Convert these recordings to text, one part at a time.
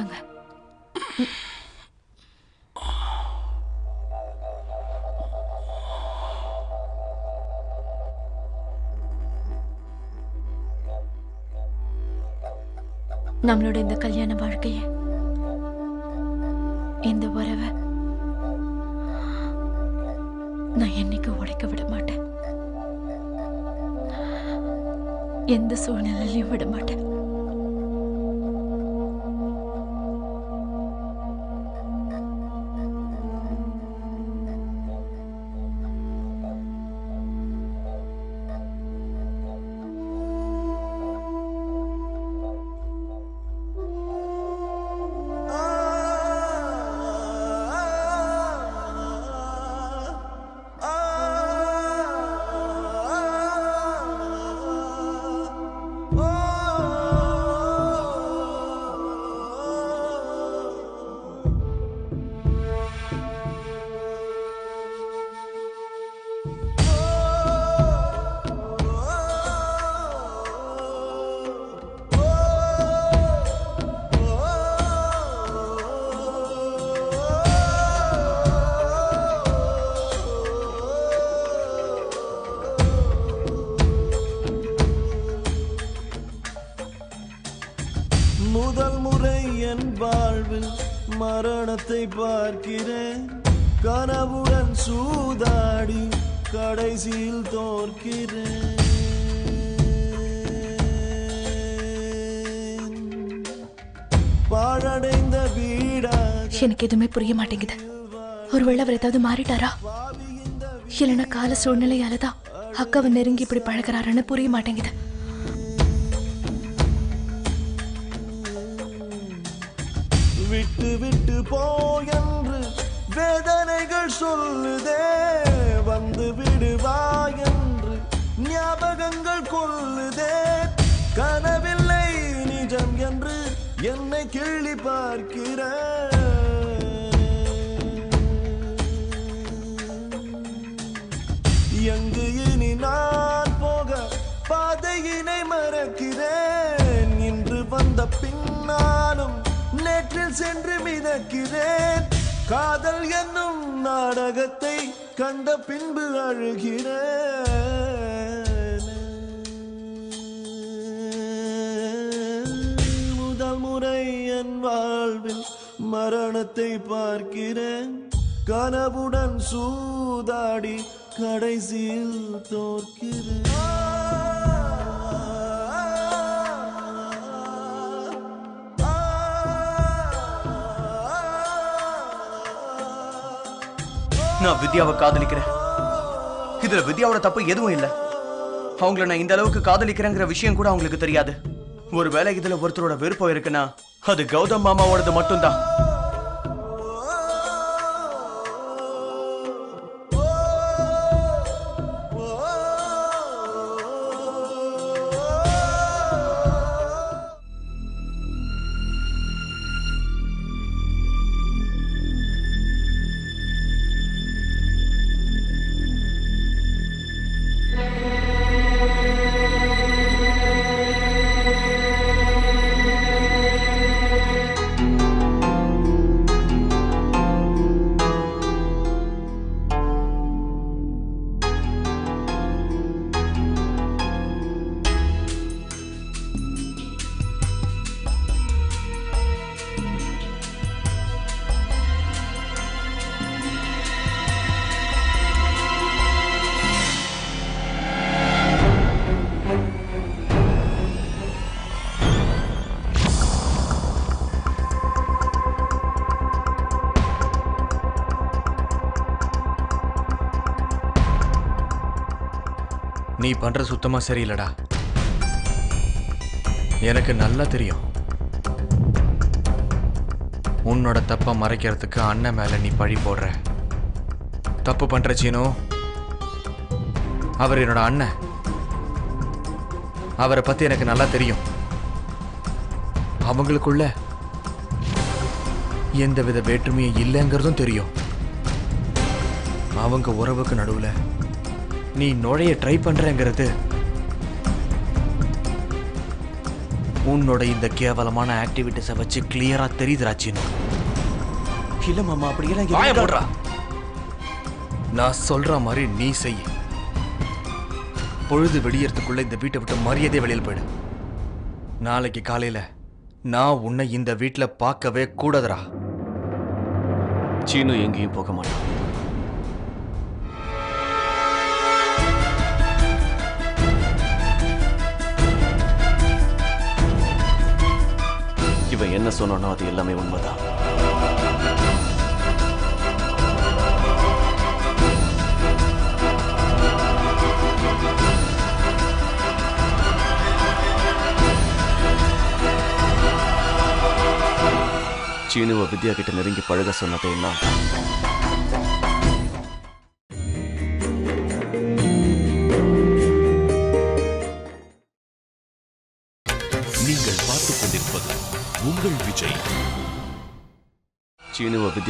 படுத்துக்கங்க நம்மளோட இந்த கல்யாண வாழ்க்கைய இந்த உறவை நான் என்னைக்கு உடைக்க விட மாட்டேன். எந்த சூழ்நிலையிலையும் விட மாட்டேன். பார்க்கிறேன். கனவுடன் சூதாடி கடைசியில் தோற்கிறேன். பாழடைந்த வீடாக எனக்கு எதுவுமே புரிய மாட்டேங்குது. ஒருவேளை அவர் ஏதாவது மாறிட்டாரா? இல்லைன்னா கால சூழ்நிலையால தான் அக்காவை நெருங்கி இப்படி பழகுறாருன்னு புரிய மாட்டேங்குது. போ என்று வேதனைகள் சொல்லுதே வந்து விடுவா என்று ஞாபகங்கள் கொள்ளுதே. கனவில்லை நிஜம் என்று என்னை கிள்ளி பார்க்கிறேன். சென்று காதல் என்னும் நாடகத்தை கண்ட பின்பு அழுகிறேன். முதல் முறை என் வாழ்வில் மரணத்தை பார்க்கிறேன். கனவுடன் சூதாடி கடைசியில் தோற்கிறேன். நான் வித்யாவை காதலிக்கிறேன். இதுல வித்யாவோட தப்பு எதுவும் இல்லை. அவங்கள நான் இந்த அளவுக்கு காதலிக்கிறேங்கிற விஷயம் கூட அவங்களுக்கு தெரியாது. ஒருவேளை இதுல ஒருத்தரோட விருப்பம் இருக்குன்னா அது கௌதம் மாமாவோடது மட்டும்தான். நீ பண்ற சுத்தமா சரியில்லடா. எனக்கு நல்லா தெரியும். உன்னோட தப்பை மறைக்கிறதுக்கு அண்ணன் மேல நீ பழி போடுற. தப்பு பண்ற சீனோ. அவர் என்னோட அண்ணன். அவரை பத்தி எனக்கு நல்லா தெரியும். அவங்களுக்குள்ள எந்தவித வேற்றுமையும் இல்லைங்கிறதும் தெரியும். அவங்க உறவுக்கு நடுவுல நீ நுழைய ட்ரை பண்றேங்கிறது. உன்னோட இந்த கேவலமான ஆக்டிவிட்டிஸை வச்சு கிளியரா தெரியுதுடா சீனு இல்ல மாமா அப்படியெல்லாம் நான் சொல்ற மாதிரி நீ செய் பொழுது வெடியறதுக்குள்ள இந்த வீட்டை விட்டு மரியாதை வெளியில் போயிடு. நாளைக்கு காலையில நான் உன்னை இந்த வீட்ல பார்க்கவே கூடாதுடா. சீனு எங்கேயும் போக மாட்டான். இவன் என்ன சொன்னானோ அது எல்லாமே உண்மைதான். சீனுவை வித்யா கிட்ட நெருங்கி பழக சொன்னதை நான்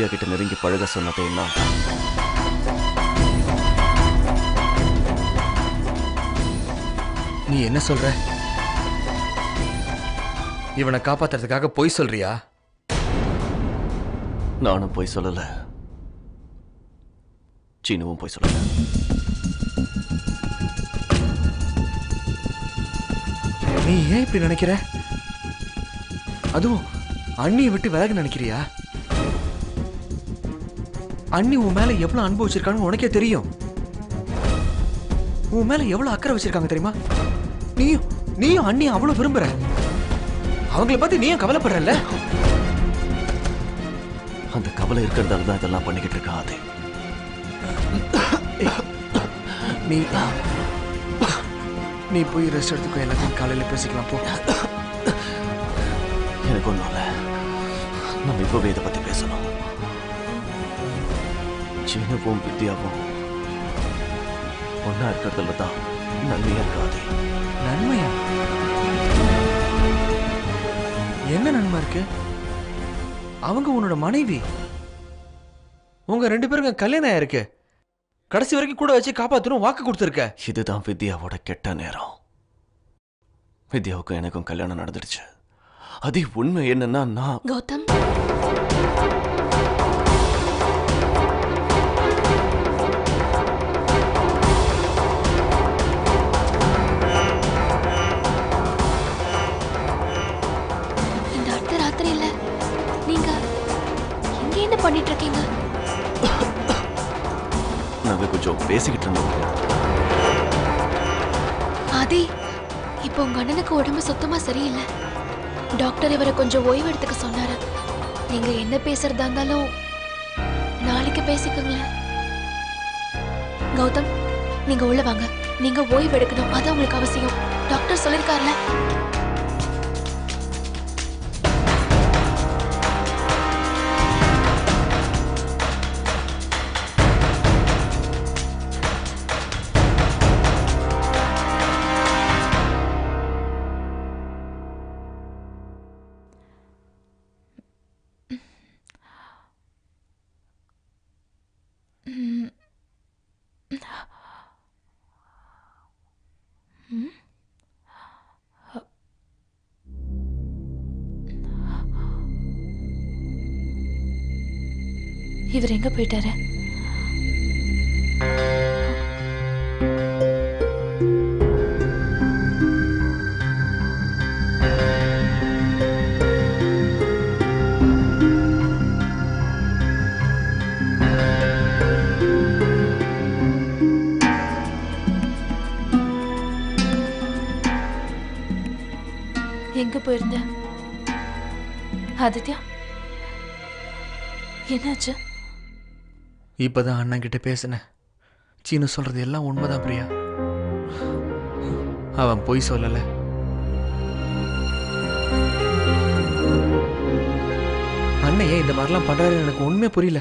சீனுவை வித்யா கிட்ட நெருங்கி பழக சொன்னதே நான் தான். நீ என்ன சொல்ற? இவனை காப்பாத்துறதுக்காக பொய் சொல்றியா? நானும் போய் சொல்லல. சீனுவும் போய் சொல்லல. நீ ஏன் இப்படி நினைக்கிற? அதுவும் அண்ணியை விட்டு விலக நினைக்கிறியா? அண்ணி உன் மேல எவ்வளவு அன்பு வச்சிருக்கான்னு உனக்கே தெரியும். உன் மேல எவ்வளவு அக்கறை வச்சிருக்காங்க தெரியுமா? நீயும் நீயும் அண்ணி அவ்வளவு விரும்புற. அவங்கள பத்தி நீயும் கவலைப்படுறல்ல? அந்த கவலை இருக்கிறதால தான் இதெல்லாம் பண்ணிக்கிட்டு இருக்கா அதே நீ நீ போய் ரெஸ்ட் எடுத்துக்கோ எல்லாத்தையும் காலையில பேசிக்கலாம் போ. எனக்கு ஒன்றும் இல்லை. நம்ம இப்போவே இதை பற்றி பேசணும். சீனவும் வித்யாவும் ஒன்றா இருக்கிறதுல தான் நன்மையாக இருக்காது. நன்மையா? என்ன நன்மை இருக்கு? அவங்க உன்னோட மனைவி? உங்க ரெண்டு பேருக்கும் கல்யாணம் ஆயிருக்கு. கடைசி வரைக்கும் கூட வச்சு காப்பாத்தணும் வாக்கு கொடுத்துருக்க. இதுதான் வித்யாவோட கெட்ட நேரம். வித்யாவுக்கும் எனக்கும் கல்யாணம் நடந்துடுச்சு. அது உண்மை என்னன்னா நான் கௌதம்? இப்போ உடம்பு சுத்தமா சரியில்லை. டாக்டர் இவரை கொஞ்சம் ஓய்வு எடுத்துக்க சொன்னாரு. நீங்க என்ன பேசுறதா இருந்தாலும் நாளைக்கு பேசிக்கோங்களேன். கௌதம் நீங்க உள்ள வாங்க. நீங்க ஓய்வு எடுக்கணும். அது உங்களுக்கு அவசியம். டாக்டர் சொல்லிருக்காருல. இவர் எங்க போயிட்டாரு எங்க போயிருந்த ஆதித்யா என்னாச்சு இப்பதான் அண்ணன் கிட்ட பேசினேன். சீனு சொல்கிறது எல்லாம் உண்மைதான் பிரியா. அவன் பொய் சொல்லலை. அண்ணன் ஏன் இந்த மாதிரிலாம் பண்றாருன்னு எனக்கு ஒண்ணுமே புரியல.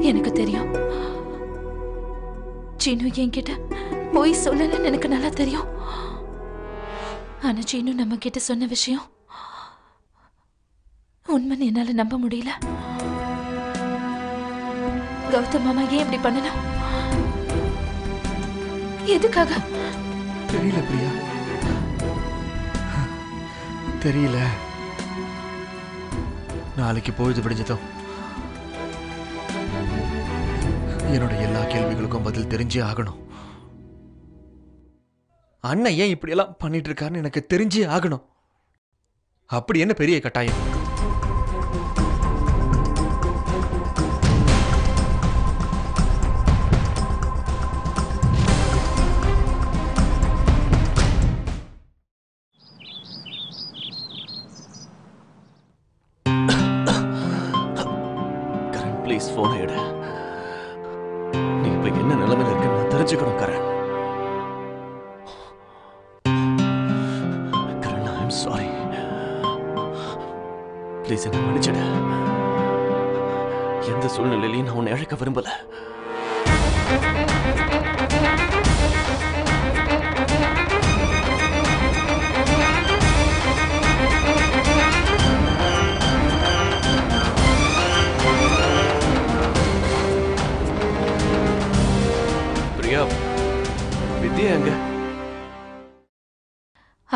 எனக்கு தெரியும். சீனு என்கிட்ட பொய் சொல்லலன்னு எனக்கு நல்லா தெரியும். ஆனா சீனு நம்ம கிட்ட சொன்ன விஷயம் உண்மைன்னு என்னால நம்ப முடியல. கௌதம் மாமா ஏன் இப்படி பண்ணலாம் எதுக்காக? தெரியல பிரியா. தெரியல. நாளைக்கு பொழுது விடிஞ்சதும் என்னோட எல்லா கேள்விகளுக்கும் பதில் தெரிஞ்சே ஆகணும். அண்ணன் ஏன் இப்படியெல்லாம் பண்ணிட்டு இருக்காருன்னு எனக்கு தெரிஞ்சே ஆகணும். அப்படி என்ன பெரிய கட்டாயம்?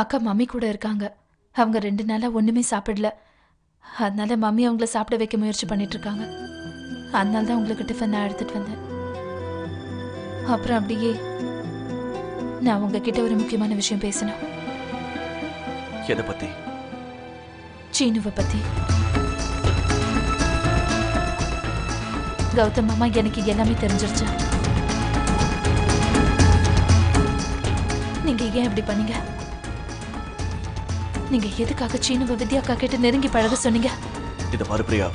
அக்கா மம்மி கூட இருக்காங்க. அவங்க ரெண்டு நாளா ஒண்ணுமே சாப்பிடல. அதனால மம்மி அவங்கள சாப்பிட வைக்க முயற்சி பண்ணிட்டு இருக்காங்க. அதனால தான் உங்களுக்கு டிஃபன் நான் எடுத்துட்டு வந்தேன். அப்புறம் அப்படியே நான் உங்ககிட்ட ஒரு முக்கியமான விஷயம் பேசணும். எதை பத்தி? சீனுவை பத்தி. கௌதம் மாமா எனக்கு எல்லாமே தெரிஞ்சிருச்சு. நீங்க ஏன் இப்படி பண்ணீங்க? நீங்க எதுக்காக சீனுவை வித்யாக்கா கிட்ட நெருங்கி பழக சொன்னீங்க? இதை பாரு பிரியா.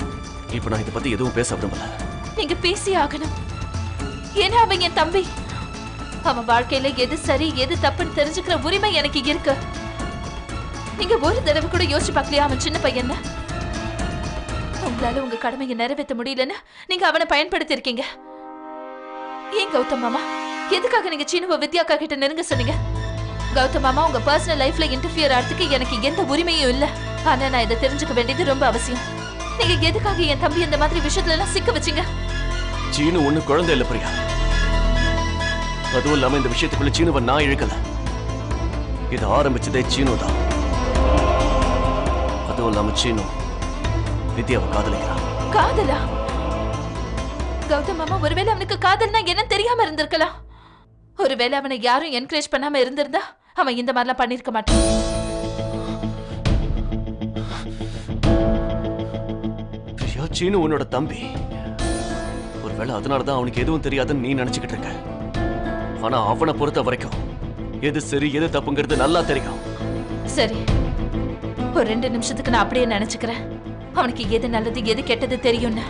இப்ப நான் இதை பத்தி எதுவும் பேச விரும்பல. நீங்க பேசி ஆகணும். ஏன்னா அவன் என் தம்பி. அவன் வாழ்க்கையில எது சரி எது தப்புன்னு தெரிஞ்சுக்கிற உரிமை எனக்கு இருக்கு. நீங்க ஒரு தடவை கூட யோசிச்சு பார்க்கலையா அவன் சின்ன பையன் உங்களால உங்க கடமையை நிறைவேற்ற முடியலன்னு நீங்க அவனை பயன்படுத்தி இருக்கீங்க ஏன் கௌதம் மாமா? எதுக்காக நீங்க சீனுவ வித்யாக்கா கிட்ட நெருங்க சொன்னீங்க? கௌதம் மாமா உங்க பர்சனல் லைஃப்ல இன்டர்ஃபியர் ஆகிறதுக்கு எனக்கு எந்த உரிமையும் இல்ல. ஆனா நான் இதை தெரிஞ்சுக்க வேண்டியது ரொம்ப அவசியம். நீங்க எதுக்காக என் தம்பி இந்த மாதிரி விஷயத்துல எல்லாம் சிக்க வச்சீங்க? சீனு ஒண்ணு குழந்தை இல்ல பிரியா. அதுவும் இல்லாம இந்த விஷயத்துக்குள்ள சீனுவை நான் இழுக்கல. இது ஆரம்பிச்சதே சீனு தான் அதுவும் இல்லாம சீனு வித்யாவை காதலிக்கிறான். காதலா? கௌதம் மாமா ஒருவேளை அவனுக்கு காதல்னா என்ன தெரியாம இருந்திருக்கலாம். ஒருவேளை அவனை யாரும் என்கரேஜ் பண்ணாம இருந்திருந்தா அவன் இந்த மாதிரிலாம் பண்ணிருக்க மாட்டான். பிரியா சீனு உன்னோட தம்பி. ஒருவேளை அதனாலதான் அவனுக்கு எதுவும் தெரியாதுன்னு நீ நினைச்சுக்கிட்டு இருக்க. ஆனா அவனை பொறுத்த வரைக்கும் எது சரி எது தப்புங்கிறது நல்லா தெரியும். சரி. ஒரு ரெண்டு நிமிஷத்துக்கு நான் அப்படியே நினைச்சுக்கிறேன். அவனுக்கு எது நல்லது எது கெட்டது தெரியும்னு.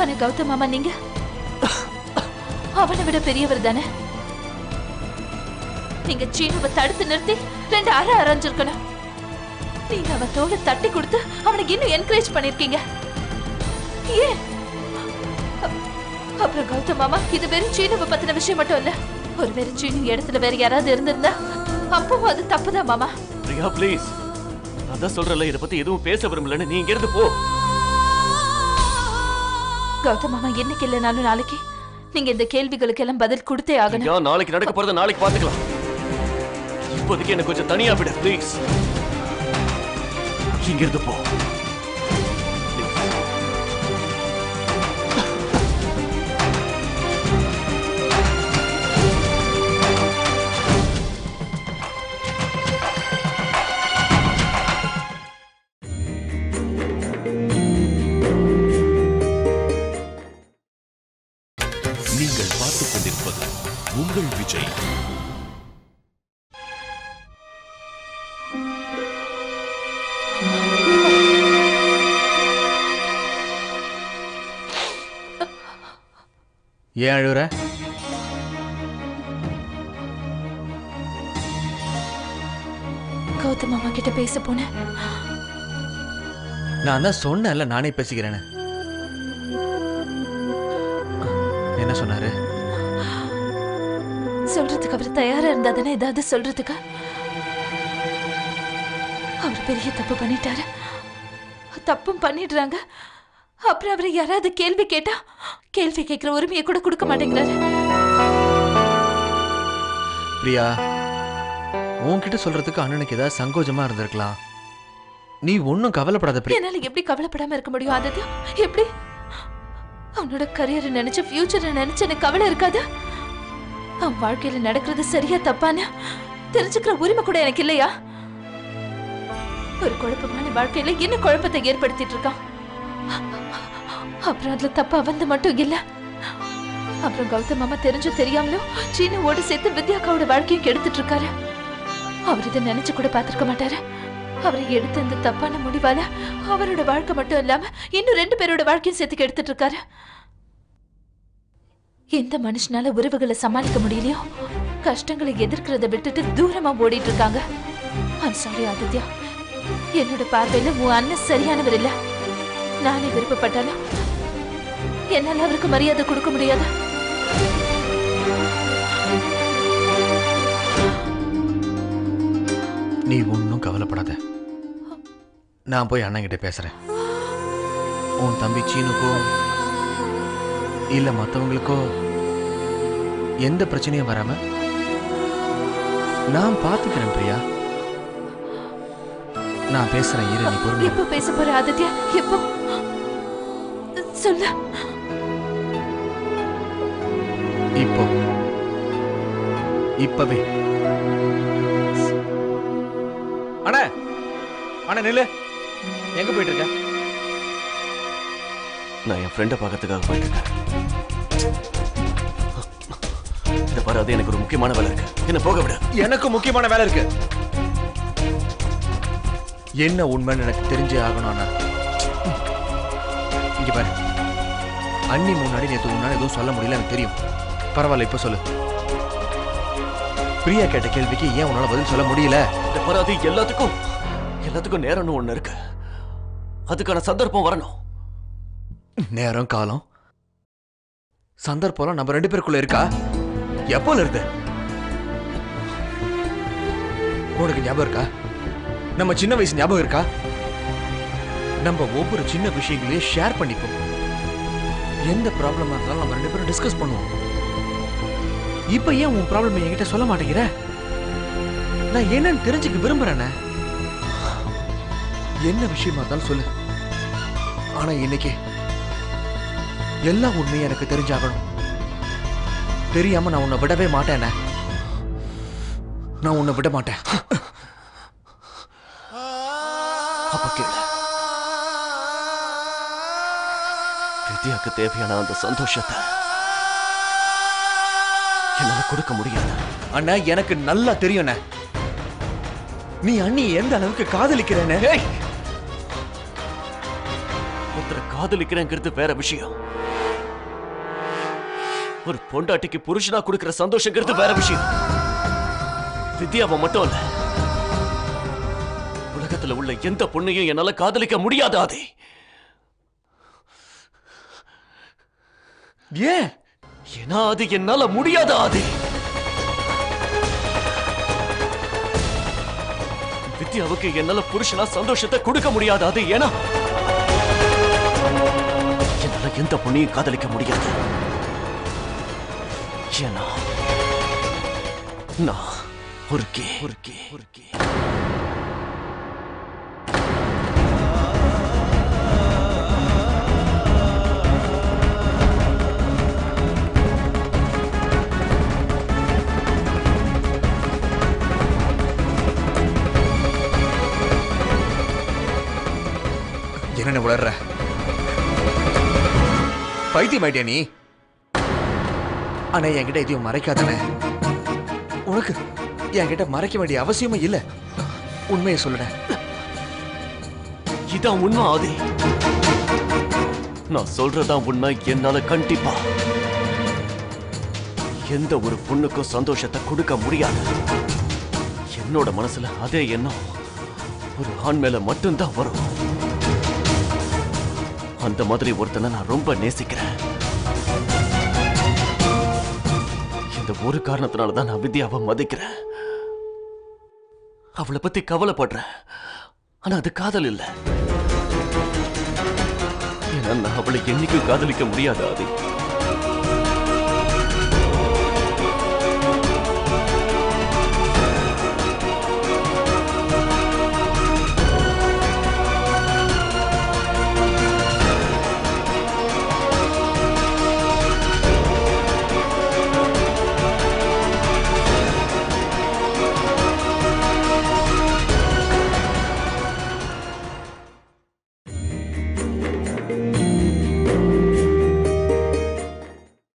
ஆனா கௌதம் மாமா நீங்க? அவனை விட பெரியவர் தானே? நீங்க சீனுவை தடுத்து நிறுத்தி ரெண்டு அரை அரைஞ்சிருக்கணும். நீங்க அவன் தோலை தட்டி கொடுத்து அவனுக்கு இன்னும் என்கரேஜ் பண்ணிருக்கீங்க. ஏன்? அப்புறம் கௌதம் மாமா இது வெறும் சீனுவை பத்தின விஷயம் மட்டும் இல்ல. ஒரு வெறும் சீனு இடத்துல வேற யாராவது இருந்திருந்தா அப்பவும் அது தப்புதான் மாமா. பிரியா ப்ளீஸ் அதான் சொல்றல இதை பத்தி எதுவும் பேச விரும்பலன்னு. நீ இங்க இருந்து போ. கௌதம் மாமா என்னைக்கு இல்லைனாலும் நாளைக்கு நீங்க இந்த கேள்விகளுக்கு எல்லாம் பதில் கொடுத்தே ஆகணும். நாளைக்கு நடக்க போறத நாளைக்கு பாத்துக்கலாம் இப்போதைக்கு எனக்கு கொஞ்சம் தனியா விடு ப்ளீஸ் இங்கிருந்து போ. ஏன் அழுகுற கௌதம் மாமா கிட்ட பேச போனேன். நான் தான் சொன்னேன்ல நானே பேசிக்கிறேன்னு. என்ன சொன்னாரு? சொல்றதுக்கு அவர் தயாரா இருந்தா தானே ஏதாவது சொல்றதுக்கு? அவர் பெரிய தப்பு பண்ணிட்டாரு. தப்பும் பண்ணிடுறாங்க. அப்புறம் அவரை யாராவது கேள்வி கேட்டா கேள்வி கேட்கிற உரிமையை கூட கொடுக்க மாட்டேங்கிறாரு. பிரியா உன்கிட்ட சொல்றதுக்கு அண்ணனுக்கு ஏதாவது சங்கோஜமா இருந்திருக்கலாம். நீ ஒன்றும் கவலைப்படாத பிரியா. என்னால எப்படி கவலைப்படாம இருக்க முடியும் ஆதித்யா? எப்படி? அவனோட கரியரை நினைச்சு ஃபியூச்சரை நினைச்சு எனக்கு கவலை இருக்காது? அவன் வாழ்க்கையில நடக்கிறது சரியா தப்பான்னு தெரிஞ்சுக்கிற உரிமை கூட எனக்கு இல்லையா? ஒரு குழப்பமான வாழ்க்கையில என்ன குழப்பத்தை ஏற்படுத்திட்டு இருக்கான். அப்புறம் அதுல தப்பு அவந்து மட்டும் இல்ல. அப்புறம் கௌதம் மாமா தெரிஞ்சும் தெரியாமலும் சீனுவோட சேர்த்து வித்யாக்காவோட வாழ்க்கையும் கெடுத்துட்டு இருக்காரு அவர் இதை நினைச்சு கூட பார்த்திருக்க மாட்டாரு. அவரை எடுத்த இந்த தப்பான முடிவால அவரோட வாழ்க்கை மட்டும் இல்லாம இன்னும் ரெண்டு பேரோட வாழ்க்கையும் சேர்த்து கெடுத்துட்டு இருக்காரு எந்த மனுஷனால உறவுகளை சமாளிக்க முடியலையோ? கஷ்டங்களை எதிர்க்கிறத விட்டுட்டு தூரமா ஓடிட்டு இருக்காங்க ஐம் சாரி ஆதித்யா. என்னோட பார்வையில உன் அண்ணன் சரியானவர் இல்ல. நானே விருப்பப்பட்டாலும் என்னால அவருக்கு மரியாதை கொடுக்க முடியாது. நீ ஒன்றும் கவலைப்படாத. நான் போய் அண்ணன்கிட்ட பேசுறேன். உன் தம்பி சீனுக்கோ இல்ல மத்தவங்களுக்கோ எந்த பிரச்சனையும் வராம நான் பாத்துக்கிறேன் பிரியா. நான் பேசுறேன் இரு நீ பொறுமையா எப்போ பேச போற ஆதித்யா எப்போ? சொல்லு. இப்போ. இப்பவே. அண்ணா அண்ணா நில்லு. எங்க போயிட்டு இருக்க நான் என் ஃப்ரெண்டை பார்க்கறதுக்காக போயிட்டு இருக்கேன் இதை பாரு அது எனக்கு ஒரு முக்கியமான வேலை இருக்கு. என்ன போக விட. எனக்கு முக்கியமான வேலை இருக்கு. என்ன உண்மைன்னு எனக்கு தெரிஞ்சே ஆகணும் அண்ணா. இங்க பாரு. அண்ணி முன்னாடி நேத்து உன்னால எதுவும் சொல்ல முடியல எனக்கு தெரியும். பரவாயில்ல இப்ப சொல்லு. பிரியா கேட்ட கேள்விக்கு ஏன் உன்னால பதில் சொல்ல முடியல? இதை பாரு அது எல்லாத்துக்கும் எல்லாத்துக்கும் நேரம்னு ஒண்ணு இருக்கு. அதுக்கான சந்தர்ப்பம் வரணும். நேரம் காலம். சந்தர்ப்பம் நம்ம ரெண்டு பேருக்குள்ள இருக்கா? எப்போல இருந்து? உனக்கு ஞாபகம் இருக்கா? நம்ம சின்ன வயசு ஞாபகம் இருக்கா? நம்ம ஒவ்வொரு சின்ன விஷயங்களையும் ஷேர் பண்ணிப்போம். எந்த ப்ராப்ளமா இருந்தாலும் நம்ம ரெண்டு பேரும் டிஸ்கஸ் பண்ணுவோம். இப்ப ஏன் உன் ப்ராப்ளம் என்கிட்ட சொல்ல மாட்டேங்கிற? நான் என்னன்னு தெரிஞ்சுக்க விரும்புறேனே. என்ன விஷயமா இருந்தாலும் சொல்லு. ஆனா இன்னைக்கு எல்லா உண்மையும் எனக்கு தெரிஞ்சாகணும். தெரியாம நான் உன்னை விடவே மாட்டேனே. நான் உன்னை விட மாட்டேன். அப்ப கேளு. வித்யாக்கு தேவையான அந்த சந்தோஷத்தை என்னால கொடுக்க முடியாது. அண்ணா எனக்கு நல்லா தெரியும் நீ அண்ணி எந்த அளவுக்கு காதலிக்கிறேன்னு? ஒருத்தரை காதலிக்கிறேங்கிறது வேற விஷயம். ஒரு பொண்டாட்டிக்கு புருஷனா கொடுக்கிற சந்தோஷங்கிறது வேற விஷயம். வித்யாவை மட்டும் இல்ல. உலகத்துல உள்ள எந்த பொண்ணையும் என்னால காதலிக்க முடியாது அதே ஏன்? ஏன்னா அது என்னால முடியாத ஆதி வித்யாவுக்கு என்னால புருஷனா சந்தோஷத்தை கொடுக்க முடியாது அது? ஏன்னா என்னால எந்த பொண்ணையும் காதலிக்க முடியாது. ஏன்னா நான் ஒரு கே ஒரு கே ஒரு கே என்ன உளர்ற? பைத்தியம் ஆயிட்டியா நீ? ஆனா என்கிட்ட எதையும் மறைக்காதானே உனக்கு என்கிட்ட மறைக்க வேண்டிய அவசியமே இல்ல. உண்மையை சொல்லுட. இதான் உண்மை ஆதி. நான் சொல்றதான் உண்மை என்னால கண்டிப்பா. எந்த ஒரு பொண்ணுக்கும் சந்தோஷத்தை கொடுக்க முடியாது. என்னோட மனசுல அதே எண்ணம். ஒரு ஆண் மேல மட்டும்தான் வரும். அந்த மாதிரி ஒருத்தனை நான் ரொம்ப நேசிக்கிறேன். இந்த ஒரு காரணத்தினால தான் நான் வித்யாவை மதிக்கிறேன். அவளை பத்தி கவலைப்படுறேன். ஆனா அது காதல் இல்லை. ஏன்னா நான் அவளை என்னைக்கும் காதலிக்க முடியாது ஆதி.